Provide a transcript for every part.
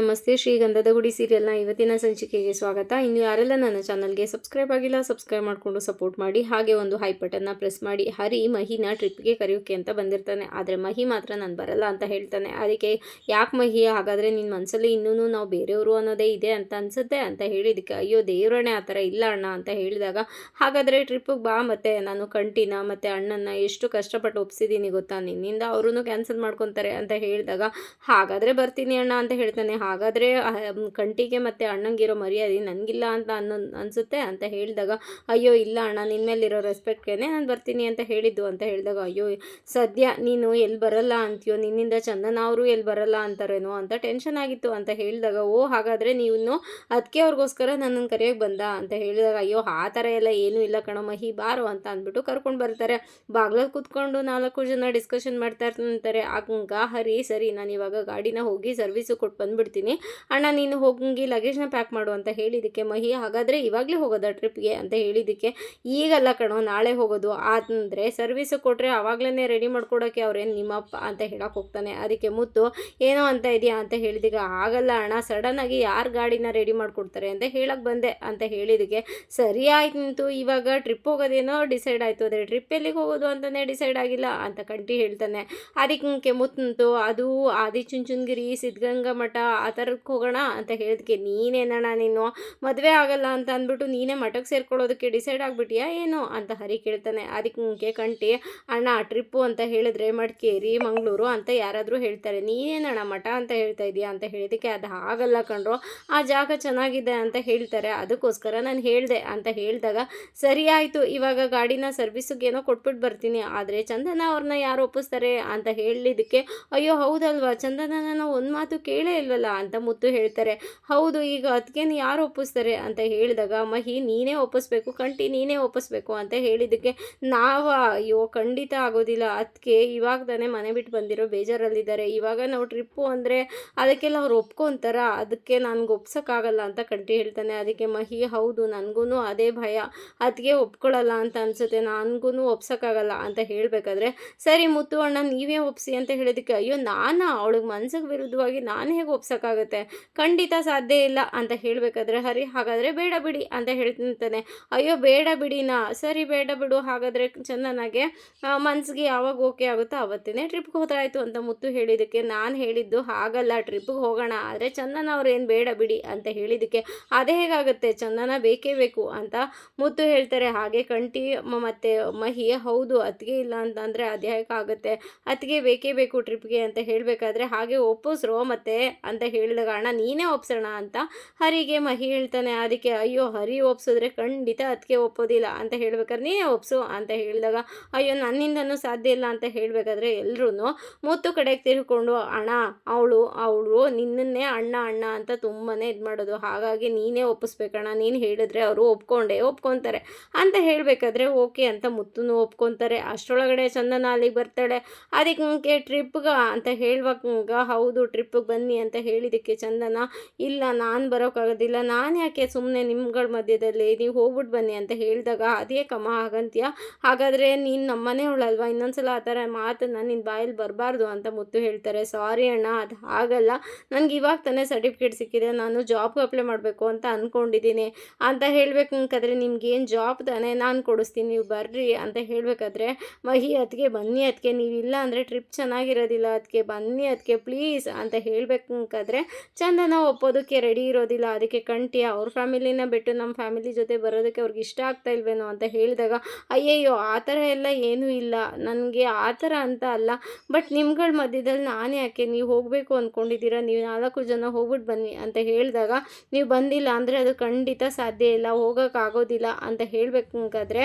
ನಮಸ್ತೆ, ಶ್ರೀ ಗಂಧದ ಗುಡಿ ಸೀರಿಯಲ್ನ ಇವತ್ತಿನ ಸಂಚಿಕೆಗೆ ಸ್ವಾಗತ. ಇನ್ನು ಯಾರೆಲ್ಲ ನನ್ನ ಚಾನಲ್ಗೆ ಸಬ್ಸ್ಕ್ರೈಬ್ ಆಗಿಲ್ಲ, ಸಬ್ಸ್ಕ್ರೈಬ್ ಮಾಡಿಕೊಂಡು ಸಪೋರ್ಟ್ ಮಾಡಿ, ಹಾಗೆ ಒಂದು ಹೈ ಬಟನ್ನ ಪ್ರೆಸ್ ಮಾಡಿ, ಹರಿ ಮಹಿನ ಟ್ರಿಪ್ಗೆ ಕರೆಯೋಕೆ ಅಂತ ಬಂದಿರ್ತಾನೆ. ಆದರೆ ಮಹಿ ಮಾತ್ರ ನಾನು ಬರಲ್ಲ ಅಂತ ಹೇಳ್ತಾನೆ. ಅದಕ್ಕೆ ಯಾಕೆ ಮಹಿ? ಹಾಗಾದರೆ ನಿನ್ನ ಮನಸ್ಸಲ್ಲಿ ಇನ್ನೂ ನಾವು ಬೇರೆಯವರು ಅನ್ನೋದೇ ಇದೆ ಅಂತ ಅನ್ಸುತ್ತೆ ಅಂತ ಹೇಳಿದಕ್ಕೆ ಅಯ್ಯೋ ದೇವರಣೆ ಆ ಥರ ಇಲ್ಲ ಅಣ್ಣ ಅಂತ ಹೇಳಿದಾಗ, ಹಾಗಾದರೆ ಟ್ರಿಪ್ಪಿಗೆ ಬಾ ಮತ್ತೆ ನಾನು ಕಂಟಿನ ಮತ್ತು ಅಣ್ಣನ ಎಷ್ಟು ಕಷ್ಟಪಟ್ಟು ಒಪ್ಸಿದ್ದೀನಿ ಗೊತ್ತಾ? ನಿನ್ನಿಂದ ಅವರೂ ಕ್ಯಾನ್ಸಲ್ ಮಾಡ್ಕೊತಾರೆ ಅಂತ ಹೇಳಿದಾಗ, ಹಾಗಾದರೆ ಬರ್ತೀನಿ ಅಣ್ಣ ಅಂತ ಹೇಳ್ತಾನೆ. ಹಾಗಾದರೆ ಕಂಟಿಗೆ ಮತ್ತು ಅಣ್ಣಂಗಿರೋ ಮರ್ಯಾದೆ ನನಗಿಲ್ಲ ಅಂತ ಅನ್ನೋ, ಅನಿಸುತ್ತೆ ಅಂತ ಹೇಳಿದಾಗ, ಅಯ್ಯೋ, ಇಲ್ಲ ಅಣ್ಣ ನಿನ್ನ ಮೇಲಿರೋ ರೆಸ್ಪೆಕ್ಟ್ಗೆ ನಾನು ಬರ್ತೀನಿ ಅಂತ ಹೇಳಿದ್ದು, ಅಂತ ಹೇಳಿದಾಗ, ಅಯ್ಯೋ, ಸದ್ಯ ನೀನು ಎಲ್ಲಿ ಬರಲ್ಲ ಅಂತೀಯೋ, ನಿನ್ನಿಂದ ಚಂದನ ಅವರು ಎಲ್ಲಿ ಬರಲ್ಲ ಅಂತಾರೇನೋ ಅಂತ ಟೆನ್ಷನ್ ಆಗಿತ್ತು, ಅಂತ ಹೇಳಿದಾಗ, ಓ, ಹಾಗಾದರೆ ನೀವು ಅದಕ್ಕೆ ಅವ್ರಿಗೋಸ್ಕರ ನನ್ನನ್ನು ಕರೆಯೋಕೆ ಬಂದ? ಅಂತ ಹೇಳಿದಾಗ, ಅಯ್ಯೋ, ಆ ಥರ ಎಲ್ಲ ಏನೂ ಇಲ್ಲ ಕಣೋ ಮಹಿ ಬಾರು ಅಂತ ಅಂದ್ಬಿಟ್ಟು ಕರ್ಕೊಂಡು ಬರ್ತಾರೆ. ಬಾಗ್ಲಲ್ಲಿ ಕೂತ್ಕೊಂಡು ನಾಲ್ಕು ಜನ ಡಿಸ್ಕಷನ್ ಮಾಡ್ತಾ ಇರ್ತಾರೆ. ಆಗ ಹರಿ ಸರಿ, ನಾನು ಇವಾಗ ಗಾಡಿನ ಹೋಗಿ ಸರ್ವಿಸು ಕೊಟ್ಟು ಬಂದ್ಬಿಡ್ತೀನಿ. ಅಣ್ಣ, ನೀನು ಹೋಗಿ ಲಗೇಜ್ನ ಪ್ಯಾಕ್ ಮಾಡು ಅಂತ ಹೇಳಿದ್ದಕ್ಕೆ ಮಹಿ, ಹಾಗಾದರೆ ಇವಾಗಲೇ ಹೋಗೋದಾ ಟ್ರಿಪ್ಗೆ ಅಂತ ಹೇಳಿದ್ದಕ್ಕೆ ಈಗಲ್ಲ ಕಣೋ, ನಾಳೆ ಹೋಗೋದು. ಅಂದರೆ ಸರ್ವಿಸ್ ಕೊಟ್ಟರೆ ಆವಾಗಲೇ ರೆಡಿ ಮಾಡ್ಕೊಡೋಕ್ಕೆ ಅವ್ರೇನು ನಿಮ್ಮಪ್ಪ ಅಂತ ಹೇಳಕ್ಕೆ ಹೋಗ್ತಾನೆ. ಅದಕ್ಕೆ ಮುತ್ತು, ಏನೋ ಅಂತ ಇದೆಯಾ ಅಂತ ಹೇಳಿದ್ದಕ್ಕೆ ಆಗಲ್ಲ ಅಣ್ಣ ಸಡನ್ನಾಗಿ ಯಾರು ಗಾಡಿನ ರೆಡಿ ಮಾಡಿಕೊಡ್ತಾರೆ ಅಂತ ಹೇಳಕ್ಕೆ ಬಂದೆ ಅಂತ ಹೇಳಿದಕ್ಕೆ ಸರಿ ಆಯ್ತು, ಇವಾಗ ಟ್ರಿಪ್ ಹೋಗೋದೇನೋ ಡಿಸೈಡ್ ಆಯಿತು. ಅದೇ ಟ್ರಿಪ್ ಎಲ್ಲಿಗೆ ಹೋಗೋದು ಅಂತಲೇ ಡಿಸೈಡ್ ಆಗಿಲ್ಲ ಅಂತ ಕಂಟಿ ಹೇಳ್ತಾನೆ. ಅದಕ್ಕೆ ಮುತ್ತು ಅದು ಆದಿಚುಂಚುನಗಿರಿ, ಸಿದ್ಧಗಂಗಾ ಮಠ ಆ ಥರಕ್ಕೆ ಹೋಗೋಣ ಅಂತ ಹೇಳಿದ್ಕೆ ನೀನೇನಣ್ಣ ನೀನು, ಮದುವೆ ಆಗಲ್ಲ ಅಂತ ಅಂದ್ಬಿಟ್ಟು ನೀನೇ ಮಠಕ್ಕೆ ಸೇರ್ಕೊಳ್ಳೋದಕ್ಕೆ ಡಿಸೈಡ್ ಆಗಿಬಿಟ್ಟಿಯಾ ಏನು ಅಂತ ಹರಿ ಕೇಳ್ತಾನೆ. ಅದಕ್ಕೆ ಕಂಟಿ, ಅಣ್ಣ ಟ್ರಿಪ್ಪು ಅಂತ ಹೇಳಿದ್ರೆ ಮಡಿಕೇರಿ, ಮಂಗಳೂರು ಅಂತ ಯಾರಾದರೂ ಹೇಳ್ತಾರೆ. ನೀನೇನಣ್ಣ ಮಠ ಅಂತ ಹೇಳ್ತಾ ಇದೀಯಾ ಅಂತ ಹೇಳಿದಕ್ಕೆ ಅದು ಆಗಲ್ಲ ಕಣ್ರು, ಆ ಜಾಗ ಚೆನ್ನಾಗಿದೆ ಅಂತ ಹೇಳ್ತಾರೆ. ಅದಕ್ಕೋಸ್ಕರ ನಾನು ಹೇಳಿದೆ ಅಂತ ಹೇಳಿದಾಗ, ಸರಿ ಆಯಿತು, ಇವಾಗ ಗಾಡಿನ ಸರ್ವಿಸಿಗೆ ಏನೋ ಕೊಟ್ಬಿಟ್ಟು ಬರ್ತೀನಿ, ಆದರೆ ಚಂದನ ಅವ್ರನ್ನ ಯಾರು ಒಪ್ಪಿಸ್ತಾರೆ ಅಂತ ಹೇಳಿದ್ದಕ್ಕೆ, ಅಯ್ಯೋ ಹೌದಲ್ವಾ ಚಂದನ ಒಂದು ಮಾತು ಕೇಳೇ ಇಲ್ವಲ್ಲ ಅಂತ ಮುತ್ತು ಹೇಳ್ತಾರೆ. ಹೌದು, ಈಗ ಅದಕ್ಕೇನು ಯಾರು ಒಪ್ಪಿಸ್ತಾರೆ ಅಂತ ಹೇಳಿದಾಗ, ಮಹಿ ನೀನೇ ಒಪ್ಪಿಸ್ಬೇಕು, ಕಂಟಿ ನೀನೇ ಒಪ್ಪಿಸ್ಬೇಕು ಅಂತ ಹೇಳಿದ್ದಕ್ಕೆ ನಾವು, ಅಯ್ಯೋ, ಖಂಡಿತ ಆಗೋದಿಲ್ಲ. ಅದಕ್ಕೆ ಇವಾಗ ತಾನೇ ಮನೆ ಬಿಟ್ಟು ಬಂದಿರೋ ಬೇಜಾರಲ್ಲಿದ್ದಾರೆ. ಇವಾಗ ನಾವು ಟ್ರಿಪ್ಪು ಅಂದರೆ ಅದಕ್ಕೆಲ್ಲ ಅವ್ರು ಒಪ್ಕೊತಾರ. ಅದಕ್ಕೆ ನನಗೆ ಒಪ್ಸೋಕ್ಕಾಗಲ್ಲ ಅಂತ ಕಂಟಿ ಹೇಳ್ತಾನೆ. ಅದಕ್ಕೆ ಮಹಿ, ಹೌದು ನನಗೂ ಅದೇ ಭಯ. ಅದಕ್ಕೆ ಒಪ್ಕೊಳ್ಳಲ್ಲ ಅಂತ ಅನಿಸುತ್ತೆ. ನನಗೂ ಒಪ್ಸೋಕ್ಕಾಗಲ್ಲ ಅಂತ ಹೇಳಬೇಕಾದ್ರೆ, ಸರಿ ಮುತ್ತು ಅಣ್ಣ, ನೀವೇ ಒಪ್ಸಿ ಅಂತ ಹೇಳಿದಕ್ಕೆ ಅಯ್ಯೋ, ನಾನು? ಅವಳಿಗೆ ಮನ್ಸಿಗೆ ವಿರುದ್ಧವಾಗಿ ನಾನು ಹೇಗೆ ಒಪ್ಸೋಕ್ಕಾಗುತ್ತೆ ಖಂಡಿತ ಸಾಧ್ಯ ಇಲ್ಲ ಅಂತ ಹೇಳಬೇಕಾದ್ರೆ, ಹರಿ, ಹಾಗಾದರೆ ಬೇಡ ಬಿಡಿ ಅಂತ ಹೇಳ್ತಿಂತಾನೆ ಅಯ್ಯೋ, ಬೇಡ ಬಿಡಿನಾ? ಸರಿ, ಬೇಡ ಬಿಡು. ಹಾಗಾದರೆ ಚಂದನಾಗೆ ಮನ್ಸಿಗೆ ಯಾವಾಗ ಓಕೆ ಆಗುತ್ತೋ ಅವತ್ತೇ ಟ್ರಿಪ್ಗೆ ಹೋದ್ರಾಯ್ತು ಅಂತ ಮುತ್ತು ಹೇಳಿದ್ದಕ್ಕೆ ನಾನು ಹೇಳಿದ್ದು ಹಾಗಲ್ಲ. ಟ್ರಿಪ್ಗೆ ಹೋಗೋಣ, ಆದರೆ ಚಂದನ ಅವ್ರೇನು ಬೇಡ ಬಿಡಿ ಅಂತ ಹೇಳಿದ್ದಕ್ಕೆ ಅದೇ ಹೇಗಾಗುತ್ತೆ? ಚಂದನ ಬೇಕೇ ಬೇಕು ಅಂತ ಮುತ್ತು ಹೇಳ್ತಾರೆ. ಹಾಗೆ ಕಂಟಿ ಮತ್ತು ಮಹಿ ಹೌದು, ಅತ್ತಿಗೆ ಇಲ್ಲ ಅಂತ ಅಂದರೆ ಅದೇ ಆಗುತ್ತೆ? ಅತ್ತಿಗೆ ಬೇಕೇ ಬೇಕು ಟ್ರಿಪ್ಗೆ ಅಂತ ಹೇಳಬೇಕಾದ್ರೆ ಹಾಗೆ ಒಪ್ಪಿಸ್ರು ಮತ್ತೆ ಅಂತ ಹೇಳಿದಾಗ ಅಣ್ಣ ನೀನೇ ಒಪ್ಸೋಣ ಅಂತ ಹರಿಗೆ ಮಹಿ ಹೇಳ್ತಾನೆ. ಅದಕ್ಕೆ ಅಯ್ಯೋ, ಹರಿ ಒಪ್ಸಿದ್ರೆ ಖಂಡಿತ ಅದಕ್ಕೆ ಒಪ್ಪೋದಿಲ್ಲ ಅಂತ ಹೇಳ್ಬೇಕಾದ್ರೆ ನೀನೇ ಒಪ್ಸು ಅಂತ ಹೇಳಿದಾಗ, ಅಯ್ಯೋ, ನನ್ನಿಂದನೂ ಸಾಧ್ಯ ಇಲ್ಲ ಅಂತ ಹೇಳಬೇಕಾದ್ರೆ ಎಲ್ಲರೂ ಮುತ್ತು ಕಡೆಗೆ ತಿರ್ಕೊಂಡು, ಅಣ್ಣ, ಅವಳು ಅವಳು ನಿನ್ನನ್ನೇ ಅಣ್ಣ ಅಣ್ಣ ಅಂತ ತುಂಬಾ ಇದು ಮಾಡೋದು. ಹಾಗಾಗಿ ನೀನೇ ಒಪ್ಪಿಸ್ಬೇಕಣ್ಣ. ನೀನು ಹೇಳಿದ್ರೆ ಅವರು ಒಪ್ಕೊಂಡೆ, ಒಪ್ಕೊತಾರೆ ಅಂತ ಹೇಳಬೇಕಾದ್ರೆ ಓಕೆ ಅಂತ ಮುತ್ತೂ ಒಪ್ಕೊತಾರೆ. ಅಷ್ಟರೊಳಗಡೆ ಚಂದನ ಅಲ್ಲಿಗೆ ಬರ್ತಾಳೆ. ಅದಕ್ಕೆ ಟ್ರಿಪ್ಗೆ ಅಂತ ಹೇಳುವಾಗ, ಹೌದು ಟ್ರಿಪ್ಗೆ ಬನ್ನಿ ಅಂತ ಹೇಳಿದ್ದಕ್ಕೆ ಚಂದನ, ಇಲ್ಲ, ನಾನು ಬರೋಕ್ಕಾಗೋದಿಲ್ಲ ನಾನು ಯಾಕೆ ಸುಮ್ಮನೆ ನಿಮ್ಗಳ ಮಧ್ಯದಲ್ಲಿ ನೀವು ಹೋಗ್ಬಿಟ್ಟು ಬನ್ನಿ ಅಂತ ಹೇಳಿದಾಗ ಅದೇ ಕಮ ಹಾಗಂತೀಯ ಹಾಗಾದರೆ ನೀನು ನಮ್ಮನೆ ಅವಳಲ್ವಾ ಇನ್ನೊಂದ್ಸಲ ಆ ಥರ ಮಾತನ್ನು ನಿನ್ನ ಬಾಯಲ್ಲಿ ಬರಬಾರ್ದು ಅಂತ ಮುತ್ತು ಹೇಳ್ತಾರೆ. ಸಾರಿ ಅಣ್ಣ, ಅದು ಆಗಲ್ಲ ನನಗೆ ಇವಾಗ ತಾನೇ ಸರ್ಟಿಫಿಕೇಟ್ ಸಿಕ್ಕಿದೆ. ನಾನು ಜಾಬ್ಗೆ ಅಪ್ಲೈ ಮಾಡಬೇಕು ಅಂತ ಅಂದ್ಕೊಂಡಿದ್ದೀನಿ ಅಂತ ಹೇಳಬೇಕು ನಿಮ್ಗೆ ನಿಮ್ಗೇನು ಜಾಬ್ ತಾನೇ ನಾನು ಕೊಡಿಸ್ತೀನಿ. ನೀವು ಬರ್ರಿ ಅಂತ ಹೇಳಬೇಕಾದ್ರೆ, ಮಹಿ ಅದಕ್ಕೆ ಬನ್ನಿ ಅದಕ್ಕೆ ಇಲ್ಲ ಅಂದರೆ ಟ್ರಿಪ್ ಚೆನ್ನಾಗಿರೋದಿಲ್ಲ. ಅದಕ್ಕೆ ಬನ್ನಿ ಅದಕ್ಕೆ ಪ್ಲೀಸ್ ಅಂತ ಹೇಳಬೇಕಾದ್ರೆ ಚಂದನ ಒಪ್ಪೋದಕ್ಕೆ ರೆಡಿ ಇರೋದಿಲ್ಲ. ಅದಕ್ಕೆ ಕಂಟಿ ಅವ್ರ ಫ್ಯಾಮಿಲಿನ ಬಿಟ್ಟು ನಮ್ಮ ಫ್ಯಾಮಿಲಿ ಜೊತೆ ಬರೋದಕ್ಕೆ ಅವ್ರಿಗೆ ಇಷ್ಟ ಆಗ್ತಾ ಇಲ್ವೇನೋ ಅಂತ ಹೇಳಿದಾಗ, ಅಯ್ಯಯ್ಯೋ, ಆ ಥರ ಎಲ್ಲ ಏನೂ ಇಲ್ಲ. ನನಗೆ ಆ ಥರ ಅಂತ ಅಲ್ಲ. ಬಟ್ ನಿಮ್ಗಳ ಮಧ್ಯದಲ್ಲಿ ನಾನು ಯಾಕೆ? ನೀವು ಹೋಗಬೇಕು ಅಂದ್ಕೊಂಡಿದ್ದೀರಾ ನೀವು ನಾಲ್ಕು ಜನ ಹೋಗ್ಬಿಟ್ಟು ಬನ್ನಿ ಅಂತ ಹೇಳಿದಾಗ, ನೀವು ಬಂದಿಲ್ಲ ಅಂದರೆ ಅದು ಖಂಡಿತ ಸಾಧ್ಯ ಇಲ್ಲ. ಹೋಗೋಕ್ಕಾಗೋದಿಲ್ಲ ಅಂತ ಹೇಳಬೇಕಾದ್ರೆ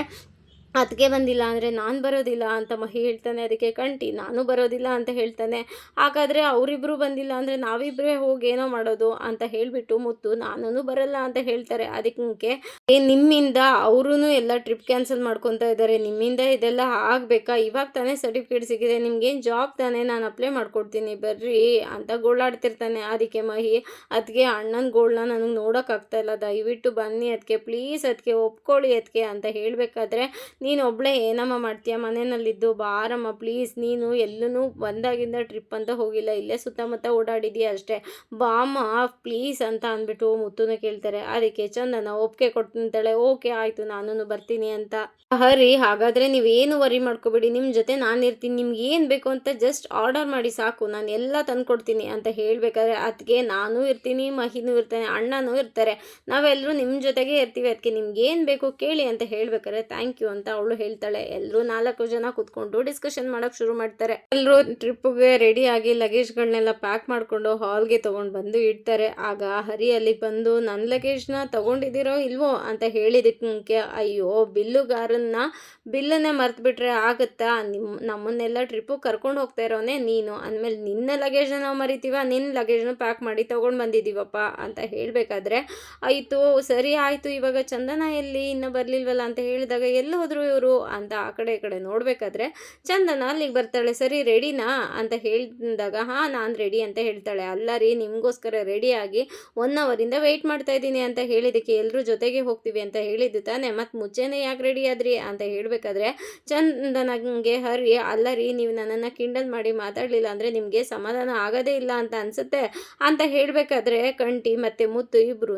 ಅದಕ್ಕೆ ಬಂದಿಲ್ಲ ಅಂದರೆ ನಾನು ಬರೋದಿಲ್ಲ ಅಂತ ಮಹಿ ಹೇಳ್ತಾನೆ ಅದಕ್ಕೆ, ಕಂಟಿ, ನಾನು ಬರೋದಿಲ್ಲ ಅಂತ ಹೇಳ್ತಾನೆ. ಹಾಗಾದರೆ ಅವರಿಬ್ಬರು ಬಂದಿಲ್ಲ ಅಂದರೆ ನಾವಿಬ್ಬರೇ ಹೋಗಿ ಏನೋ ಮಾಡೋದು ಅಂತ ಹೇಳಿಬಿಟ್ಟು ಮುತ್ತು ನಾನೂ ಬರಲ್ಲ ಅಂತ ಹೇಳ್ತಾರೆ. ಅದಕ್ಕೆ ಏ, ನಿಮ್ಮಿಂದ ಅವರೂ ಎಲ್ಲ ಟ್ರಿಪ್ ಕ್ಯಾನ್ಸಲ್ ಮಾಡ್ಕೊತಾ ಇದ್ದಾರೆ ನಿಮ್ಮಿಂದ ಇದೆಲ್ಲ ಆಗಬೇಕಾ? ಇವಾಗ ತಾನೇ ಸರ್ಟಿಫಿಕೇಟ್ ಸಿಗಿದೆ. ನಿಮ್ಗೇನು ಜಾಬ್ ತಾನೇ ನಾನು ಅಪ್ಲೈ ಮಾಡ್ಕೊಡ್ತೀನಿ. ಬರ್ರಿ ಅಂತ ಗೋಳಾಡ್ತಿರ್ತಾನೆ ಅದಕ್ಕೆ ಮಹಿ. ಅದಕ್ಕೆ ಅಣ್ಣನ ಗೋಳನ್ನ ನನಗೆ ನೋಡೋಕ್ಕಾಗ್ತಾ ಇಲ್ಲ. ದಯವಿಟ್ಟು ಬನ್ನಿ ಅದಕ್ಕೆ ಪ್ಲೀಸ್ ಅದಕ್ಕೆ ಒಪ್ಕೊಳ್ಳಿ ಅದಕ್ಕೆ ಅಂತ ಹೇಳಬೇಕಾದ್ರೆ ನೀನು ಒಬ್ಬಳೇ ಏನಮ್ಮ ಮಾಡ್ತೀಯ? ಮನೆಯಲ್ಲಿದ್ದು ಬಾರಮ್ಮ ಪ್ಲೀಸ್ ನೀನು ಎಲ್ಲೂ ಬಂದಾಗಿಂದ ಟ್ರಿಪ್ ಅಂತ ಹೋಗಿಲ್ಲ. ಇಲ್ಲೇ ಸುತ್ತಮುತ್ತ ಓಡಾಡಿದೀಯ ಅಷ್ಟೇ. ಬಾಮ್ಮ ಪ್ಲೀಸ್ ಅಂತ ಅಂದ್ಬಿಟ್ಟು ಮುತ್ತುನ ಕೇಳ್ತಾರೆ. ಅದಕ್ಕೆ ಚಂದನ ಒಪ್ಪಿಗೆ ಕೊಟ್ಟಂತಾಳೆ ಓಕೆ ಆಯಿತು ನಾನು ಬರ್ತೀನಿ ಅಂತ. ಹರಿ, ಹಾಗಾದರೆ ನೀವೇನು ವರಿ ಮಾಡ್ಕೋಬೇಡಿ. ನಿಮ್ಮ ಜೊತೆ ನಾನು ಇರ್ತೀನಿ ನಿಮ್ಗೆ ಏನು ಬೇಕು ಅಂತ ಜಸ್ಟ್ ಆರ್ಡರ್ ಮಾಡಿ ಸಾಕು. ನಾನು ಎಲ್ಲ ತಂದ್ಕೊಡ್ತೀನಿ ಅಂತ ಹೇಳಬೇಕಾದ್ರೆ ಅದಕ್ಕೆ ನಾನು ಇರ್ತೀನಿ, ಮಹಿನೂ ಇರ್ತಾನೆ, ಅಣ್ಣನೂ ಇರ್ತಾರೆ. ನಾವೆಲ್ಲರೂ ನಿಮ್ಮ ಜೊತೆಗೆ ಇರ್ತೀವಿ. ಅದಕ್ಕೆ ನಿಮ್ಗೆ ಏನು ಬೇಕು ಕೇಳಿ ಅಂತ ಹೇಳ್ಬೇಕಾದ್ರೆ ಥ್ಯಾಂಕ್ ಯು ಅಂತ ಅವಳು ಹೇಳ್ತಾಳೆ. ಎಲ್ಲರೂ ನಾಲ್ಕು ಜನ ಕೂತ್ಕೊಂಡು ಡಿಸ್ಕಷನ್ ಮಾಡೋಕೆ ಶುರು ಮಾಡ್ತಾರೆ. ಎಲ್ಲರೂ ಟ್ರಿಪ್ಗೆ ರೆಡಿ ಆಗಿ ಲಗೇಜ್ಗಳನ್ನೆಲ್ಲ ಪ್ಯಾಕ್ ಮಾಡಿಕೊಂಡು ಹಾಲ್ಗೆ ತಗೊಂಡು ಬಂದು ಇಡ್ತಾರೆ. ಆಗ ಹರಿ ಅಲ್ಲಿ ಬಂದು ನನ್ನ ಲಗೇಜ್ನ ತಗೊಂಡಿದ್ದೀರೋ ಇಲ್ವೋ? ಅಂತ ಹೇಳಿದಕ್ಕೆ ಅಯ್ಯೋ, ಬಿಲ್ಲುಗಾರನ್ನ ಬಿಲ್ಲನ್ನೇ ಮರ್ತ್ಬಿಟ್ರೆ ಆಗುತ್ತಾ? ನಿಮ್ಮ ನಮ್ಮನ್ನೆಲ್ಲ ಟ್ರಿಪ್ಪು ಕರ್ಕೊಂಡು ಹೋಗ್ತಾ ಇರೋನೆ ನೀನು. ಅಂದಮೇಲೆ, ನಿನ್ನ ಲಗೇಜ್ನ ನಾವು ಮರಿತೀವ? ನಿನ್ನ ಲಗೇಜ್ನ ಪ್ಯಾಕ್ ಮಾಡಿ ತೊಗೊಂಡು ಬಂದಿದ್ದೀವಪ್ಪ? ಅಂತ ಹೇಳಬೇಕಾದ್ರೆ, ಆಯಿತು, ಸರಿ ಆಯಿತು. ಇವಾಗ ಚಂದನ ಎಲ್ಲಿ? ಇನ್ನೂ ಬರಲಿಲ್ವಲ್ಲ? ಅಂತ ಹೇಳಿದಾಗ, ಎಲ್ಲಿ ಹೋದ್ರು ಇವರು ಅಂತ ಆ ಕಡೆ ಈ ಕಡೆ ನೋಡಬೇಕಾದ್ರೆ, ಚಂದನ ಅಲ್ಲಿಗೆ ಬರ್ತಾಳೆ, ಸರಿ ರೆಡಿನಾ? ಅಂತ ಹೇಳಿದಾಗ, ಹಾಂ, ನಾನು ರೆಡಿ ಅಂತ ಹೇಳ್ತಾಳೆ. ಅಲ್ಲ ರೀ, ನಿಮಗೋಸ್ಕರ ರೆಡಿಯಾಗಿ ಒನ್ ಅವರಿಂದ ವೆಯ್ಟ್ ಮಾಡ್ತಾ ಇದ್ದೀನಿ ಅಂತ ಹೇಳಿದ್ದಕ್ಕೆ ಎಲ್ಲರೂ ಜೊತೆಗೆ ಹೋಗ್ತೀವಿ ಅಂತ ಹೇಳಿದ್ದು ತಾನೆ. ಮತ್ತು ಮುಂಚೆನೇ ಯಾಕೆ ರೆಡಿ ಆದ್ರಿ ಅಂತ ಹೇಳಬೇಕಾದ್ರೆ, ಚಂದನಗೆ ಹರಿ ಅಲ್ಲ ರೀ, ನೀವು ನನ್ನನ್ನು ಕಿಂಡಲ್ ಮಾಡಿ ಮಾತಾಡಲಿಲ್ಲ ಅಂದರೆ ನಿಮಗೆ ಸಮಾಧಾನ ಆಗೋದೇ ಇಲ್ಲ ಅಂತ ಅನಿಸುತ್ತೆ ಅಂತ ಹೇಳಬೇಕಾದ್ರೆ, ಕಂಟಿ ಮತ್ತು ಮುತ್ತು ಇಬ್ರು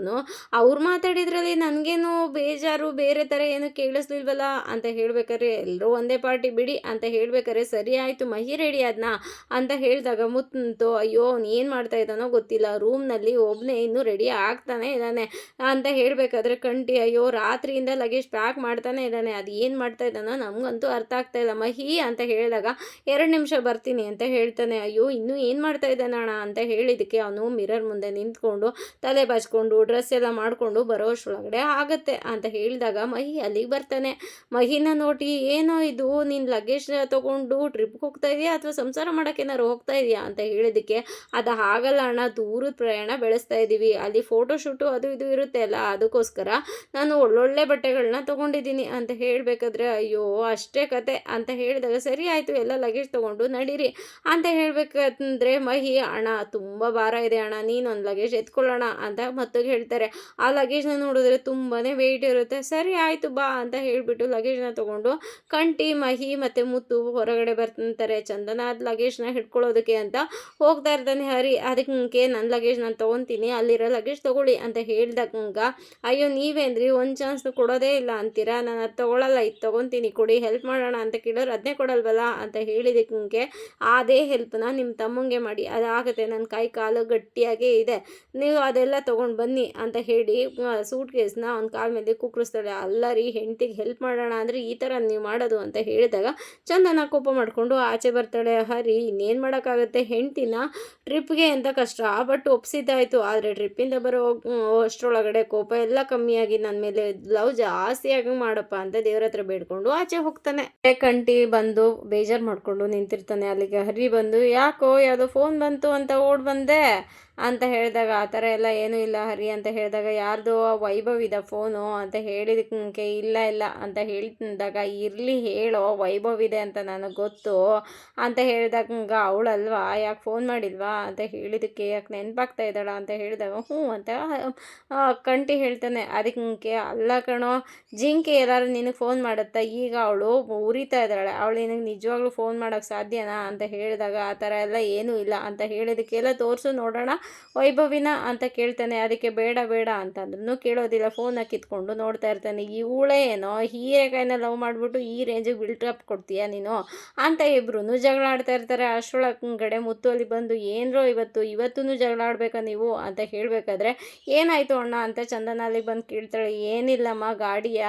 ಅವ್ರು ಮಾತಾಡಿದ್ರಲ್ಲಿ ನನಗೇನು ಬೇಜಾರು, ಬೇರೆ ಥರ ಏನು ಕೇಳಿಸ್ಲಿಲ್ವಲ್ಲ ಅಂತ ಹೇಳ್ಬೇಕಾದ್ರೆ ಎಲ್ಲರೂ ಒಂದೇ ಪಾರ್ಟಿ ಬಿಡಿ ಅಂತ ಹೇಳ್ಬೇಕಾದ್ರೆ ಸರಿ ಆಯಿತು, ಮಹಿ ರೆಡಿ ಆದ್ನಾ ಅಂತ ಹೇಳಿದಾಗ ಮುತ್ತು ಅಯ್ಯೋ, ಅವ್ನು ಏನು ಮಾಡ್ತಾ ಇದ್ದಾನೋ ಗೊತ್ತಿಲ್ಲ, ರೂಮ್ನಲ್ಲಿ ಒಬ್ಬನೇ ಇನ್ನೂ ರೆಡಿ ಆಗ್ತಾನೆ ಇದ್ದಾನೆ ಅಂತ ಹೇಳಬೇಕಾದ್ರೆ ಕಂಟಿ, ಅಯ್ಯೋ, ರಾತ್ರಿಯಿಂದ ಲಗೇಜ್ ಪ್ಯಾಕ್ ಮಾಡ್ತಾನೆ ಇದ್ದಾನೆ, ಅದು ಏನು ಮಾಡ್ತಾ ಇದ್ದಾನೋ ನಮಗಂತೂ ಅರ್ಥ ಆಗ್ತಾ ಇಲ್ಲ, ಮಹಿ ಅಂತ ಹೇಳಿದಾಗ ಎರಡು ನಿಮಿಷ ಬರ್ತೀನಿ ಅಂತ ಹೇಳ್ತಾನೆ, ಅಯ್ಯೋ, ಇನ್ನೂ ಏನು ಮಾಡ್ತಾ ಇದ್ದಾನಣ ಅಂತ ಹೇಳಿದ್ದಕ್ಕೆ ಅವನು ಮಿರರ್ ಮುಂದೆ ನಿಂತ್ಕೊಂಡು ತಲೆ ಬಾಚ್ಕೊಂಡು ಡ್ರೆಸ್ ಎಲ್ಲ ಮಾಡಿಕೊಂಡು ಬರೋಷ್ಟರೊಳಗಡೆ ಆಗುತ್ತೆ ಅಂತ ಹೇಳಿದಾಗ ಮಹಿ ಅಲ್ಲಿಗೆ ಬರ್ತಾನೆ. ಮಹಿನ ನೋಡಿ ಏನೋ ಇದು, ನೀನು ಲಗೇಜ್ ತಗೊಂಡು ಟ್ರಿಪ್ಗೆ ಹೋಗ್ತಾ ಇದೆಯಾ ಅಥವಾ ಸಂಸಾರ ಮಾಡೋಕ್ಕೇನಾರು ಹೋಗ್ತಾ ಇದೆಯಾ ಅಂತ ಹೇಳಿದ್ದಕ್ಕೆ ಅದು ಆಗಲ್ಲ ಅಣ್ಣ, ದೂರದ ಪ್ರಯಾಣ ಬೆಳೆಸ್ತಾ ಇದ್ದೀವಿ ಅಲ್ಲಿ ಫೋಟೋ ಶೂಟು ಅದು ಇದು ಇರುತ್ತೆ ಅಲ್ಲ, ಅದಕ್ಕೋಸ್ಕರ ನಾನು ಒಳ್ಳೊಳ್ಳೆ ಬಟ್ಟೆಗಳನ್ನ ತಗೊಂಡಿದ್ದೀನಿ ಅಂತ ಹೇಳಬೇಕಾದ್ರೆ, ಅಯ್ಯೋ, ಅಷ್ಟೇ ಕತೆ ಅಂತ ಹೇಳಿದಾಗ, ಸರಿ ಆಯಿತು, ಎಲ್ಲ ಲಗೇಜ್ ತಗೊಂಡು ನಡೀರಿ ಅಂತ ಹೇಳಬೇಕಂದ್ರೆ, ಮಹಿ, ಅಣ್ಣ, ತುಂಬ ಭಾರ ಇದೆ ಅಣ್ಣ ನೀನೊಂದು ಲಗೇಜ್ ಎತ್ಕೊಳ್ಳೋಣ ಅಂತ ಮತ್ತೊಗೆ ಹೇಳ್ತಾರೆ. ಆ ಲಗೇಜ್ನ ನೋಡಿದ್ರೆ ತುಂಬಾ ವೆಯ್ಟ್ ಇರುತ್ತೆ. ಸರಿ, ಆಯಿತು, ಬಾ ಅಂತ ಹೇಳಿಬಿಟ್ಟು ಲಗೇಜ್ನ ತೊಗೊಂಡು ಕಂಟಿ, ಮಹಿ ಮತ್ತು ಮುತ್ತು ಹೊರಗಡೆ ಬರ್ತಂತಾರೆ ಚಂದನ ಅದು ಲಗೇಜ್ನ ಹಿಡ್ಕೊಳ್ಳೋದಕ್ಕೆ ಅಂತ ಹೋಗ್ತಾ ಇರ್ತಾನೆ ಹರಿ. ಅದಕ್ಕೆ ನನ್ನ ಲಗೇಜ್ ನಾನು ತೊಗೊತೀನಿ, ಅಲ್ಲಿರೋ ಲಗೇಜ್ ತೊಗೊಳ್ಳಿ ಅಂತ ಹೇಳ್ದಾಗ ಅಯ್ಯೋ ನೀವೇಂದ್ರಿ ಒಂದು ಚಾನ್ಸ್ ಕೊಡೋದೇ ಇಲ್ಲ ಅಂತೀರಾ? ನಾನು ಅದು ತೊಗೊಳಲ್ಲ, ಇದು ತೊಗೊತೀನಿ ಕೊಡಿ ಹೆಲ್ಪ್ ಮಾಡೋಣ ಅಂತ ಕೇಳೋರು ಅದನ್ನೇ ಕೊಡಲ್ವಲ್ಲ? ಅಂತ ಹೇಳಿದಕ್ಕೆ ಅದೇ ಹೆಲ್ಪ್ನ ನಿಮ್ಮ ತಮ್ಮಂಗೆ ಮಾಡಿ, ಅದಾಗುತ್ತೆ ನನ್ನ ಕೈ ಕಾಲು ಗಟ್ಟಿಯಾಗೇ ಇದೆ, ನೀವು ಅದೆಲ್ಲ ತೊಗೊಂಡು ಬನ್ನಿ ಅಂತ ಹೇಳಿ ಸೂಟ್ ಕೇಸ್ನ ಅವ್ನ ಕಾಲ ಮೇಲೆ ಕುಕ್ಕರಿಸ್ತಾಳೆ ಅಲ್ಲ ರೀ, ಹೆಂಡ್ತಿಗೆ ಹೆಲ್ಪ್ ಮಾಡೋಣ ಅಂದರೆ ಈ ಥರ ನೀವು ಮಾಡೋದು ಅಂತ ಹೇಳಿದಾಗ ಚಂದನ ಕೋಪ ಮಾಡಿಕೊಂಡು ಆಚೆ ಬರ್ತಾಳೆ, ಹರಿ, ಇನ್ನೇನು ಮಾಡೋಕ್ಕಾಗುತ್ತೆ? ಹೆಂಡ್ತಿನ ಟ್ರಿಪ್ಗೆ ಅಂತ ಕಷ್ಟ? ಬಟ್ ಒಪ್ಸಿದ್ದಾಯಿತು. ಆದರೆ ಟ್ರಿಪ್ಪಿಂದ ಬರೋ ಅಷ್ಟರೊಳಗಡೆ ಕೋಪ ಎಲ್ಲ ಕಮ್ಮಿಯಾಗಿ ನನ್ನ ಮೇಲೆ ಲವ್ ಜಾಸ್ತಿಯಾಗಿ ಮಾಡಪ್ಪ ಅಂತ ದೇವ್ರ ಹತ್ರ ಬೇಡ್ಕೊಂಡು ಆಚೆ ಹೋಗ್ತಾನೆ. ಕಂಟಿ ಬಂದು ಬೇಜಾರು ಮಾಡಿಕೊಂಡು ನಿಂತಿರ್ತಾನೆ ಅಲ್ಲಿಗೆ. ಹರಿ ಬಂದು, ಯಾಕೋ, ಯಾವುದೋ ಫೋನ್ ಬಂತು ಅಂತ ಓಡ್ ಬಂದೆ. ಅಂತ ಹೇಳಿದಾಗ ಆ ಥರ ಎಲ್ಲ ಏನೂ ಇಲ್ಲ ಹರಿ ಅಂತ ಹೇಳಿದಾಗ ಯಾರ್ದೋ ವೈಭವ್ ಇದೆ ಫೋನು ಅಂತ ಹೇಳಿದಕ್ಕೆ ಇಲ್ಲ ಇಲ್ಲ ಅಂತ ಹೇಳಿದಾಗ ಇರಲಿ ಹೇಳೋ ವೈಭವ್ ಇದೆ ಅಂತ ನನಗೆ ಗೊತ್ತು ಅಂತ ಹೇಳಿದಾಗ ಅವಳಲ್ವಾ ಯಾಕೆ ಫೋನ್ ಮಾಡಿಲ್ವಾ ಅಂತ ಹೇಳಿದಕ್ಕೆ ಯಾಕೆ ನೆನಪಾಗ್ತಾ ಇದ್ದಾಳ ಅಂತ ಹೇಳಿದಾಗ ಹ್ಞೂ ಅಂತ ಕಂಟಿ ಹೇಳ್ತಾನೆ. ಅದಕ್ಕೆ ಅಲ್ಲ ಕಣೋ, ಜಿಂಕೆ ಎಲ್ಲರೂ ನಿನಗೆ ಫೋನ್ ಮಾಡುತ್ತಾ? ಈಗ ಅವಳು ಉರಿತಾ ಇದ್ದಾಳೆ. ಅವಳು ನಿನಗೆ ನಿಜವಾಗ್ಲೂ ಫೋನ್ ಮಾಡೋಕ್ಕೆ ಸಾಧ್ಯನಾ? ಅಂತ ಹೇಳಿದಾಗ ಆ ಥರ ಎಲ್ಲ ಏನೂ ಇಲ್ಲ ಅಂತ ಹೇಳಿದಕ್ಕೆಲ್ಲ ತೋರಿಸು ನೋಡೋಣ. ವೈಭವಿನ ಅಂತ ಕೇಳ್ತಾನೆ, ಅದಕ್ಕೆ ಬೇಡ ಬೇಡ ಅಂತಂದ್ರೂ ಕೇಳೋದಿಲ್ಲ. ಫೋನ್ ಕಿತ್ಕೊಂಡು ನೋಡ್ತಾ ಇರ್ತಾನೆ ಇವಳೇ ಏನೋ, ಹೀರೆಕಾಯಿನ ಲವ್ ಮಾಡಿಬಿಟ್ಟು ಈ ರೇಂಜಿಗೆ ಬಿಲ್ಟ್ರಪ್ ಕೊಡ್ತೀಯ ನೀನು? ಅಂತ ಇಬ್ರು ಜಗಳ ಆಡ್ತಾ ಇರ್ತಾರೆ ಅಷ್ಟರೊಳಗಡೆ ಮುತ್ತು ಅಲ್ಲಿ ಬಂದು, ಏನರೋ ಇವತ್ತು ಇವತ್ತೂ ಜಗಳ ಆಡ್ಬೇಕಾ ನೀವು? ಅಂತ ಹೇಳಬೇಕಾದ್ರೆ, ಏನಾಯಿತು ಅಣ್ಣ? ಅಂತ ಚಂದನ ಅಲ್ಲಿ ಬಂದು ಕೇಳ್ತಾಳೆ, ಏನಿಲ್ಲಮ್ಮ, ಗಾಡಿಯ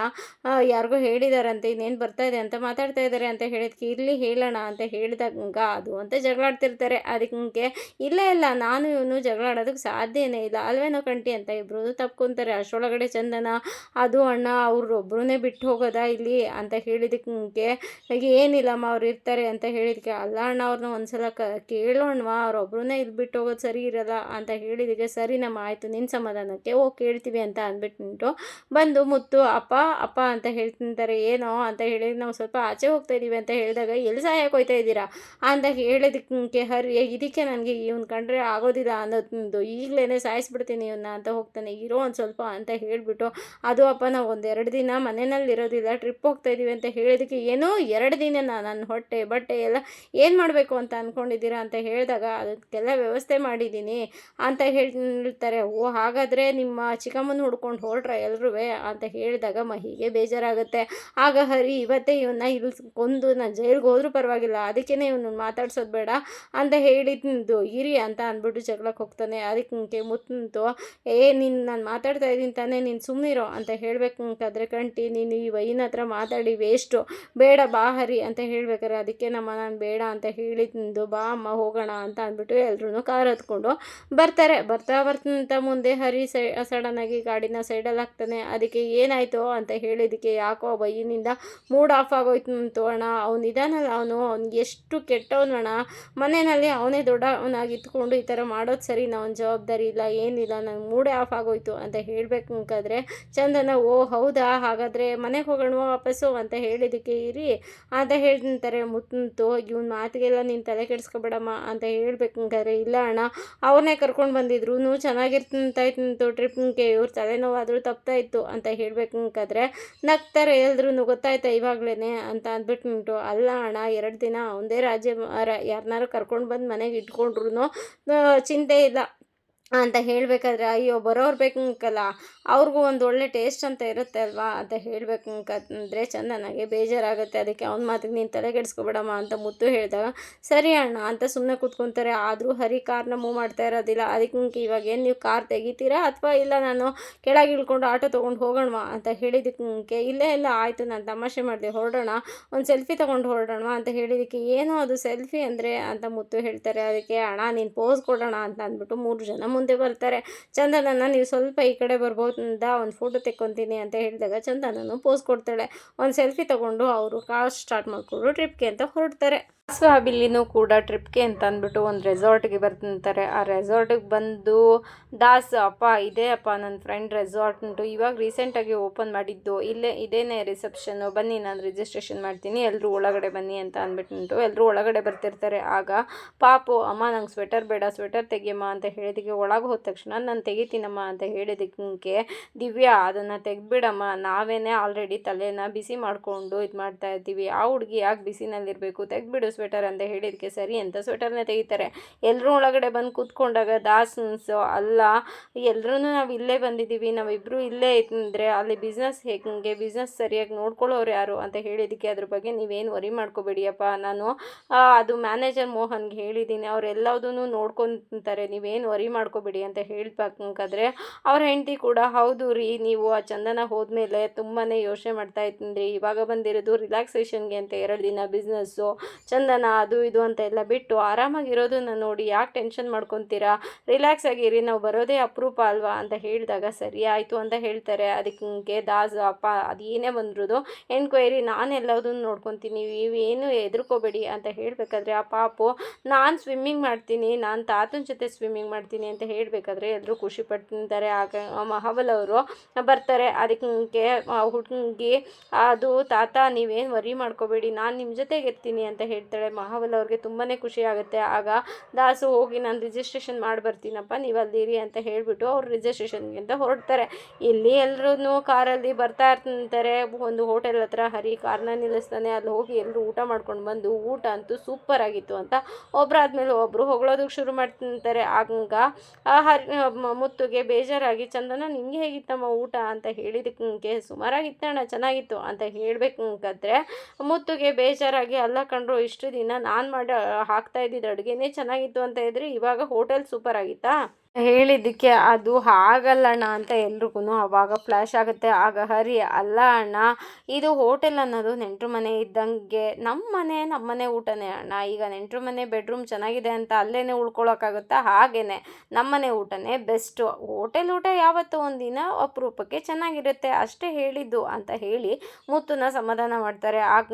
ಯಾರಿಗೋ ಹೇಳಿದಾರಂತೆ, ಇನ್ನೇನು ಬರ್ತಾ ಇದೆ ಅಂತ ಮಾತಾಡ್ತಾ ಇದ್ದಾರೆ ಅಂತ ಹೇಳಿದ್ಕೆ ಇಲ್ಲಿ ಹೇಳೋಣ ಅಂತ ಹೇಳಿದಾಗ ಅದು ಅಂತ ಜಗಳ ಆಡ್ತಿರ್ತಾರೆ ಅದಕ್ಕೆ ಇಲ್ಲೇ, ಇಲ್ಲ, ನಾನು ಇವನು ಜಗಳ ಆಡೋದಕ್ಕೆ ಸಾಧ್ಯನೇ ಇಲ್ಲ. ಅಲ್ವೇನೋ ಕಂಟಿ ಅಂತ ಇಬ್ಬರು ತಪ್ಕೊಂತಾರೆ. ಅಷ್ಟರೊಳಗಡೆ ಚಂದನ, ಅದು ಅಣ್ಣ ಅವ್ರೊಬ್ಬರನ್ನೇ ಬಿಟ್ಟು ಹೋಗೋದಾ ಇಲ್ಲಿ ಅಂತ ಹೇಳಿದಕ್ಕೆ ಏನಿಲ್ಲಮ್ಮ ಅವ್ರು ಇರ್ತಾರೆ ಅಂತ ಹೇಳಿದಕ್ಕೆ ಅಲ್ಲ ಅಣ್ಣ, ಅವ್ರನ್ನ ಒಂದ್ಸಲ ಕ, ಕೇಳೋಣವಾ? ಅವ್ರೊಬ್ರನ್ನೇ ಇಲ್ಲಿ ಬಿಟ್ಟು ಹೋಗೋದು ಸರಿ ಇರಲ್ಲ ಅಂತ ಹೇಳಿದಕ್ಕೆ ಸರಿ ನಮ್ಮ ಆಯಿತು. ನಿನ್ನ ಸಮಾಧಾನಕ್ಕೆ ಓ ಕೇಳ್ತೀವಿ ಅಂತ ಅಂದ್ಬಿಟ್ಟು ಬಂದು ಮುತ್ತು, ಅಪ್ಪ ಅಪ್ಪ ಅಂತ ಹೇಳ್ತಿಂತಾರೆ ಏನೋ? ಅಂತ ಹೇಳಿ ನಾವು ಸ್ವಲ್ಪ ಆಚೆ ಹೋಗ್ತಾ ಇದ್ದೀವಿ ಅಂತ ಹೇಳಿದಾಗ, ಎಲ್ಲಿ ಸಹಾಯಕ್ಕೆ ಹೋಗ್ತಾ ಇದ್ದೀರಾ? ಅಂತ ಹೇಳಿದಕ್ಕೆ ಹರಿ ಇದಕ್ಕೆ ನನಗೆ ಇವ್ನು ಕಂಡ್ರೆ ಆಗೋದಿಲ್ಲ ಅನ್ನೋ ಅನ್ನೋದು ಈಗಲೇ ಸಾಯಿಸ್ಬಿಡ್ತೀನಿ ಇವನ್ನ ಅಂತ ಹೋಗ್ತಾನೆ, ಇರೋ ಒಂದು ಸ್ವಲ್ಪ ಅಂತ ಹೇಳಿಬಿಟ್ಟು, ಅದು ಅಪ್ಪ ನಾವು ಒಂದು ಎರಡು ದಿನ ಮನೆಯಲ್ಲಿ ಇರೋದಿಲ್ಲ, ಟ್ರಿಪ್ ಹೋಗ್ತಾ ಇದ್ದೀವಿ ಅಂತ ಹೇಳಿದಕ್ಕೆ, ಏನೋ ಎರಡು ದಿನ ನನ್ನ ಹೊಟ್ಟೆ ಬಟ್ಟೆ ಎಲ್ಲ ಏನು ಮಾಡಬೇಕು ಅಂತ ಅಂದ್ಕೊಂಡಿದ್ದೀರಾ ಅಂತ ಹೇಳಿದಾಗ, ಅದಕ್ಕೆಲ್ಲ ವ್ಯವಸ್ಥೆ ಮಾಡಿದ್ದೀನಿ ಅಂತ ಹೇಳ್ತಾರೆ. ಓ, ಹಾಗಾದರೆ ನಿಮ್ಮ ಚಿಕ್ಕಮ್ಮನ ಹುಡ್ಕೊಂಡು ಹೊರಟ್ರ ಎಲ್ಲರೂ ಅಂತ ಹೇಳಿದಾಗ ಮಹಿಗೆ ಬೇಜಾರಾಗುತ್ತೆ. ಆಗ ಹರಿ, ಇವತ್ತೇ ಇವನ್ನ ಇಲ್ಲಿ ಕೊಂದು ನಾನು ಜೈಲಿಗೆ ಹೋದ್ರೂ ಪರವಾಗಿಲ್ಲ ಅದಕ್ಕೇ ಇವನು ಮಾತಾಡ್ಸೋದು ಬೇಡ ಅಂತ ಹೇಳಿದ್ದು, ಇರಿ ಅಂತ ಅಂದ್ಬಿಟ್ಟು ಜಗಳಕ್ಕೆ ಹೋಗ್ತಾನೆ, ಅದಕ್ಕೆ ಮುತ್ತಂತು ಏ, ನೀನು ನಾನು ಮಾತಾಡ್ತಾ ಇದ್ದೀನಿ ತಾನೇ, ನೀನು ಸುಮ್ಮನಿರೋ ಅಂತ ಹೇಳ್ಬೇಕಂತಾದ್ರೆ ಕಂಟಿ, ನೀನು ಈ ವೈನ್ ಹತ್ರ ಮಾತಾಡಿ ವೇಸ್ಟು ಬೇಡ, ಬಾ, ಹರಿ ಅಂತ ಹೇಳ್ಬೇಕಾರೆ ಅದಕ್ಕೆ ನಮ್ಮ ನಾನು ಬೇಡ ಅಂತ ಹೇಳಿದ್ದು ಬಾ, ಅಮ್ಮ, ಹೋಗೋಣ ಅಂತ ಅಂದ್ಬಿಟ್ಟು ಎಲ್ಲರೂ ಕಾರ್ ಹತ್ಕೊಂಡು ಬರ್ತಾರೆ. ಬರ್ತಾ ಬರ್ತಂತ ಮುಂದೆ ಹರಿ ಸೈ ಸಡನ್ನಾಗಿ ಗಾಡಿನ ಸೈಡಲ್ಲಿ ಹಾಕ್ತಾನೆ ಅದಕ್ಕೆ ಏನಾಯಿತು? ಅಂತ ಹೇಳಿದಕ್ಕೆ ಯಾಕೋ ಬೈನಿಂದ ಮೂಡ್ ಆಫ್ ಆಗೋಯ್ತು ಅಣ್ಣ. ಅವ್ನು ಇದಾನಲ್ಲ ಅವನು ಅವ್ನಿಗೆ ಎಷ್ಟು ಕೆಟ್ಟವನು ಅಣ್ಣ. ಮನೆಯಲ್ಲಿ ಅವನೇ ದೊಡ್ಡವನಾಗಿ ಇತ್ಕೊಂಡು ಈ ಥರ ಮಾಡೋದು ಸರಿ ನಾನು ಜವಾಬ್ದಾರಿ ಇಲ್ಲ, ಏನಿಲ್ಲ, ನಂಗೆ ಮೂಡೇ ಆಫ್ ಆಗೋಯ್ತು ಅಂತ ಹೇಳಬೇಕು ಅಂತಂದರೆ ಚಂದನ, ಓ ಹೌದಾ? ಹಾಗಾದರೆ ಮನೆಗೆ ಹೋಗೋಣ, ವಾಪಸ್ಸು ಅಂತ ಹೇಳಿದ್ದಕ್ಕೆ ಇರಿ ಅಂತ ಹೇಳ್ತಾರೆ ಮುತ್ತಂತು ಇವ್ನ ಮಾತಿಗೆಲ್ಲ ನೀನು ತಲೆ ಕೆಡಿಸ್ಕೊಬೇಡಮ್ಮ ಅಂತ ಹೇಳ್ಬೇಕಂಗಾದ್ರೆ ಇಲ್ಲ ಅಣ್ಣ ಅವನೇ ಕರ್ಕೊಂಡು ಬಂದಿದ್ರು ಚೆನ್ನಾಗಿರ್ತಂತಾಯ್ತು ಟ್ರಿಪ್ಗೆ ಇವ್ರ ತಲೆನೋವಾದರೂ ತಪ್ತಾ ಇತ್ತು ಅಂತ ಹೇಳ್ಬೇಕಂಕಾದ್ರೆ ನಗ್ತಾರೆ ಎಲ್ರೂ ಗೊತ್ತಾಯ್ತಾ ಇವಾಗಲೇ ಅಂತ ಅಂದ್ಬಿಟ್ಟು ಅಲ್ಲ ಅಣ್ಣ, ಎರಡು ದಿನ ಒಂದೇ ರಾಜ್ಯ ಯಾರನ್ನಾರು ಕರ್ಕೊಂಡು ಬಂದು ಮನೆಗೆ ಇಟ್ಕೊಂಡ್ರು ಚಿಂತೆ ಇಲ್ಲ ಅಂತ ಹೇಳಬೇಕಾದ್ರೆ, ಅಯ್ಯೋ, ಬರೋರು ಬೇಕಂಕಲ್ಲ, ಅವ್ರಿಗೂ ಒಂದು ಒಳ್ಳೆ ಟೇಸ್ಟ್ ಅಂತ ಇರುತ್ತೆ ಅಲ್ವಾ? ಅಂತ ಹೇಳಬೇಕಂಕಂದ್ರೆ ಚಂದನಾಗೆ ಬೇಜಾರಾಗುತ್ತೆ, ಅದಕ್ಕೆ ಅವ್ನ ಮಾತಿಗೆ ನೀನು ತಲೆ ಕೆಡಿಸ್ಕೊಬೇಡಮ್ಮ ಅಂತ ಮುತ್ತು ಹೇಳಿದಾಗ, ಸರಿ ಅಣ್ಣ, ಅಂತ ಸುಮ್ಮನೆ ಕೂತ್ಕೊತಾರೆ. ಆದರೂ ಹರಿ ಕಾರ್ನ ಮೂವ್ ಮಾಡ್ತಾ ಇರೋದಿಲ್ಲ. ಅದಕ್ಕೆ ಇವಾಗ ಏನು ನೀವು ಕಾರ್ ತೆಗಿತೀರಾ ಅಥವಾ ಇಲ್ಲ ನಾನು ಕೆಳಗೆ ಇಳ್ಕೊಂಡು ಆಟೋ ತೊಗೊಂಡು ಹೋಗೋಣವಾ ಅಂತ ಹೇಳಿದಕ್ಕೆ, ಇಲ್ಲೇ, ಇಲ್ಲ, ಆಯಿತು, ನಾನು ತಮಾಷೆ ಮಾಡಿದೆ, ಹೊರಡೋಣ, ಒಂದು ಸೆಲ್ಫಿ ತೊಗೊಂಡು ಹೊರಡೋಣ ಅಂತ ಹೇಳಿದಕ್ಕೆ, ಏನು ಅದು ಸೆಲ್ಫಿ ಅಂದರೆ, ಅಂತ ಮುತ್ತು ಹೇಳ್ತಾರೆ. ಅದಕ್ಕೆ, ಅಣ್ಣ, ನೀನು ಪೋಸ್ ಕೊಡೋಣ, ಅಂತ ಅಂದ್ಬಿಟ್ಟು ಮೂರು ಜನ ಮುಂದೆ ಬರ್ತಾರೆ. ಚಂದನನ್ನ ನೀವು ಸ್ವಲ್ಪ ಈ ಕಡೆ ಬರ್ಬೋದಾ ಒಂದು ಫೋಟೋ ತೆಕ್ಕೊತೀನಿ ಅಂತ ಹೇಳಿದಾಗ ಚಂದನನು ಪೋಸ್ ಕೊಡ್ತಾಳೆ. ಒಂದು ಸೆಲ್ಫಿ ತಗೊಂಡು ಅವರು ಕಾರ್ ಸ್ಟಾರ್ಟ್ ಮಾಡಿಕೊಂಡು ಟ್ರಿಪ್ಗೆ ಅಂತ ಹೊರಡ್ತಾರೆ. ಬಿಲ್ಲಿನೂ ಕೂಡ ಟ್ರಿಪ್ಗೆ ಅಂತ ಅಂದ್ಬಿಟ್ಟು ಒಂದು ರೆಸಾರ್ಟ್ಗೆ ಬರ್ತಂತಾರೆ ಆ ರೆಸಾರ್ಟಿಗೆ ಬಂದು, ದಾಸ್ ಅಪ್ಪ, ಇದೇ ಅಪ್ಪ ನನ್ನ ಫ್ರೆಂಡ್ ರೆಸಾರ್ಟ್ ಉಂಟು. ಇವಾಗ ರೀಸೆಂಟಾಗಿ ಓಪನ್ ಮಾಡಿದ್ದು. ಇಲ್ಲೇ, ಇದೇನೇ ರಿಸೆಪ್ಷನ್ನು ಬನ್ನಿ, ನಾನು ರಿಜಿಸ್ಟ್ರೇಷನ್ ಮಾಡ್ತೀನಿ. ಎಲ್ಲರೂ ಒಳಗಡೆ ಬನ್ನಿ ಅಂತ ಅಂದ್ಬಿಟ್ಟು ಎಲ್ಲರೂ ಒಳಗಡೆ ಬರ್ತಿರ್ತಾರೆ. ಆಗ ಪಾಪು, ಅಮ್ಮ, ನಂಗೆ ಸ್ವೆಟರ್ ಬೇಡ ಸ್ವೆಟರ್ ತೆಗಿಯಮ್ಮ ಅಂತ ಹೇಳಿದಕ್ಕೆ ಒಳಗೆ ಹೋದ ತಕ್ಷಣ, ನಾನು ತೆಗಿತೀನಮ್ಮ ಅಂತ ಹೇಳಿದಕ್ಕೆ ದಿವ್ಯಾ, ಅದನ್ನು ತೆಗೆದ್ಬಿಡಮ್ಮ. ನಾವೇನೇ ಆಲ್ರೆಡಿ ತಲೆನ ಬಿಸಿ ಮಾಡಿಕೊಂಡು ಇದು ಮಾಡ್ತಾ ಇರ್ತೀವಿ ಆ ಹುಡುಗಿ ಯಾಕೆ ಬಿಸಿನಲ್ಲಿರಬೇಕು? ತೆಗ್ದುಬಿಡು ಸ್ವೆಟರ್ ಅಂತ ಹೇಳಿದಕ್ಕೆ ಸರಿ ಅಂತ ಸ್ವೆಟರ್ನ ತೆಗಿತಾರೆ. ಎಲ್ಲರೂ ಒಳಗಡೆ ಬಂದು ಕೂತ್ಕೊಂಡಾಗ ದಾಸನ್ಸು, ಅಲ್ಲ ಎಲ್ಲರೂ ನಾವು ಇಲ್ಲೇ ಬಂದಿದ್ದೀವಿ ನಾವಿಬ್ಬರು ಇಲ್ಲೇ ಇದ್ರೆ ಅಲ್ಲಿ ಬಿಸ್ನೆಸ್ ಹೇಗೆ ಬಿಸ್ನೆಸ್ ಸರಿಯಾಗಿ ನೋಡ್ಕೊಳ್ಳೋರು ಯಾರು ಅಂತ ಹೇಳಿದ್ದಕ್ಕೆ ಅದ್ರ ಬಗ್ಗೆ ನೀವೇನು ವರಿ ಮಾಡ್ಕೋಬೇಡಿಯಪ್ಪ. ನಾನು ಅದು ಮ್ಯಾನೇಜರ್ ಮೋಹನ್ಗೆ ಹೇಳಿದ್ದೀನಿ ಅವರೆಲ್ಲದೂ ನೋಡ್ಕೊತಾರೆ. ನೀವೇನು ವರಿ ಮಾಡ್ಕೋಬೇಡಿ ಅಂತ ಹೇಳ್ಬೇಕಾದ್ರೆ ಅವ್ರ ಹೆಂಡತಿ ಕೂಡ, ಹೌದು ರೀ, ನೀವು ಆ ಚಂದನ ಹೋದ್ಮೇಲೆ ತುಂಬಾ ಯೋಚನೆ ಮಾಡ್ತಾ ಇತ್ತಂದ್ರಿ ಇವಾಗ ಬಂದಿರೋದು ರಿಲ್ಯಾಕ್ಸೇಷನ್ಗೆ ಅಂತ ಎರಡು ದಿನ ಬಿಸ್ನೆಸ್ಸು ಚಂದ ಚಂದನ ಅದು ಇದು ಅಂತ ಎಲ್ಲ ಬಿಟ್ಟು ಆರಾಮಾಗಿರೋದನ್ನ ನೋಡಿ ಯಾಕೆ ಟೆನ್ಷನ್ ಮಾಡ್ಕೊತೀರಾ? ರಿಲ್ಯಾಕ್ಸ್ ಆಗಿರಿ, ನಾವು ಬರೋದೇ ಅಪರೂಪ ಅಲ್ವಾ? ಅಂತ ಹೇಳಿದಾಗ ಸರಿ ಆಯಿತು ಅಂತ ಹೇಳ್ತಾರೆ. ಅದಕ್ಕೆ ದಾಸ್ ಅಪ್ಪ ಅದು ಏನೇ ಬಂದಿರೋದು ಎನ್ಕ್ವೈರಿ ನಾನು ಎಲ್ಲದನ್ನು ನೋಡ್ಕೊತೀನಿ ಏನು ಹೆದರ್ಕೋಬೇಡಿ ಅಂತ ಹೇಳಬೇಕಾದ್ರೆ ಆ ಪಾಪು, ನಾನು ಸ್ವಿಮ್ಮಿಂಗ್ ಮಾಡ್ತೀನಿ, ನಾನು ತಾತನ ಜೊತೆ ಸ್ವಿಮ್ಮಿಂಗ್ ಮಾಡ್ತೀನಿ ಅಂತ ಹೇಳಬೇಕಾದ್ರೆ ಎಲ್ಲರೂ ಖುಷಿ ಪಡ್ತಿದ್ದಾರೆ. ಆಗ ಮಹಾಬಲ್ ಅವರು ಬರ್ತಾರೆ. ಅದಕ್ಕೆ ಹುಡುಗಿ, ಅದು ತಾತ ನೀವೇನು ವರಿ ಮಾಡ್ಕೋಬೇಡಿ, ನಾನು ನಿಮ್ಮ ಜೊತೆಗೆ ಇರ್ತೀನಿ ಅಂತ ಹೇಳ್ತಾರೆ. ಹೇಳ್ತಾಳೆ, ಮಹಾಬಲ ಅವ್ರಿಗೆ ತುಂಬಾ ಖುಷಿ ಆಗುತ್ತೆ. ಆಗ ದಾಸು ಹೋಗಿ, ನಾನು ರಿಜಿಸ್ಟ್ರೇಷನ್ ಮಾಡಿ ಬರ್ತೀನಪ್ಪ, ನೀವು ಅಲ್ಲಿರಿ ಅಂತ ಹೇಳಿಬಿಟ್ಟು ಅವ್ರು ರಿಜಿಸ್ಟ್ರೇಷನ್ಗೆ ಅಂತ ಹೊರಡ್ತಾರೆ. ಇಲ್ಲಿ ಎಲ್ಲರೂ ಕಾರಲ್ಲಿ ಬರ್ತಾ ಇರ್ತಾರೆ. ಒಂದು ಹೋಟೆಲ್ ಹತ್ರ ಹರಿ ಕಾರ್ನ ನಿಲ್ಲಿಸ್ತಾನೆ. ಅಲ್ಲಿ ಹೋಗಿ ಎಲ್ಲರೂ ಊಟ ಮಾಡ್ಕೊಂಡು ಬಂದು, ಊಟ ಅಂತೂ ಸೂಪರ್ ಆಗಿತ್ತು ಅಂತ ಒಬ್ಬರಾದ್ಮೇಲೆ ಒಬ್ಬರು ಹೊಗಳೋದಕ್ಕೆ ಶುರು ಮಾಡ್ತಾರೆ ಆಗ ಹರಿ ಮುತ್ತುಗೆ ಬೇಜಾರಾಗಿ, ಚಂದನ, ನಿಂಗೆ ಹೇಗಿತ್ತಮ್ಮ ಊಟ? ಅಂತ ಹೇಳಿದಕ್ಕೆ ಸುಮಾರಾಗಿತ್ತಣ್ಣ ಚೆನ್ನಾಗಿತ್ತು. ಅಂತ ಹೇಳ್ಬೇಕಂದ್ರೆ ಮುತ್ತುಗೆ ಬೇಜಾರಾಗಿ, ಅಲ್ಲ ಕಂಡ್ರು ಇಷ್ಟು ದಿನ ನಾನು ಮಾಡಿ ಹಾಕ್ತಾ ಇದ್ದಿದ್ದು ಅಡುಗೆನೇ ಚೆನ್ನಾಗಿತ್ತು ಅಂತ ಇದ್ರೆ ಇವಾಗ ಹೋಟೆಲ್ ಸೂಪರ್ ಆಗಿತ್ತಾ? ಹೇಳಿದ್ದಕ್ಕೆ ಅದು ಹಾಗಲ್ಲ ಅಣ್ಣ ಅಂತ ಎಲ್ರಿಗೂ ಆವಾಗ ಫ್ಲ್ಯಾಶ್ ಆಗುತ್ತೆ. ಆಗ ಹರಿ, ಅಲ್ಲ ಅಣ್ಣ, ಇದು ಹೋಟೆಲ್ ಅನ್ನೋದು ನೆಂಟರು ಮನೆ ಇದ್ದಂಗೆ ನಮ್ಮ ಮನೆ ನಮ್ಮ ಮನೆ ಊಟನೇ ಅಣ್ಣ. ಈಗ ನೆಂಟರು ಮನೆ ಬೆಡ್ರೂಮ್ ಚೆನ್ನಾಗಿದೆ ಅಂತ ಅಲ್ಲೇ ಉಳ್ಕೊಳಕ್ಕಾಗುತ್ತಾ? ಹಾಗೇನೆ ನಮ್ಮನೆ ಊಟನೇ ಬೆಸ್ಟು ಹೋಟೆಲ್ ಊಟ ಯಾವತ್ತೂ ಒಂದಿನ ಅಪರೂಪಕ್ಕೆ ಚೆನ್ನಾಗಿರುತ್ತೆ. ಅಷ್ಟೇ ಹೇಳಿದ್ದು ಅಂತ ಹೇಳಿ ಮುತ್ತುನ ಸಮಾಧಾನ ಮಾಡ್ತಾರೆ. ಆಗ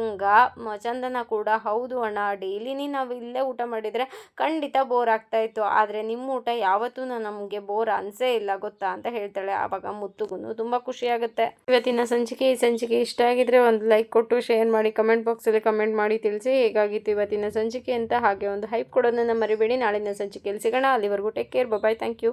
ಚಂದನ ಕೂಡ, ಹೌದು ಅಣ್ಣ ಡೈಲಿನಿ ನಾವು ಇಲ್ಲೇ ಊಟ ಮಾಡಿದರೆ ಖಂಡಿತ ಬೋರ್ ಆಗ್ತಾಯಿತ್ತು ಆದರೆ ನಿಮ್ಮ ಊಟ ಯಾವತ್ತೂ ನಮಗೆ ಬೋರ್ ಅನ್ಸೇ ಇಲ್ಲ ಗೊತ್ತಾ ಅಂತ ಹೇಳ್ತಾಳೆ ಆವಾಗ ಮುತ್ತುಗೂ ತುಂಬ ಖುಷಿಯಾಗುತ್ತೆ. ಇವತ್ತಿನ ಸಂಚಿಕೆ, ಈ ಸಂಚಿಕೆ ಇಷ್ಟ ಆಗಿದ್ರೆ ಒಂದು ಲೈಕ್ ಕೊಟ್ಟು ಶೇರ್ ಮಾಡಿ ಕಮೆಂಟ್ ಬಾಕ್ಸಲ್ಲಿ ಕಮೆಂಟ್ ಮಾಡಿ ತಿಳಿಸಿ. ಹೇಗಾಗಿತ್ತು ಇವತ್ತಿನ ಸಂಚಿಕೆ ಅಂತ. ಹಾಗೆ ಒಂದು ಹೈಪ್ ಕೊಡೋದನ್ನ ಮರಿಬೇಡಿ. ನಾಳಿನ ಸಂಚಿಕೆಯಲ್ಲಿ ಸಿಗೋಣ. ಅಲ್ಲಿವರೆಗೂ take care bye thank you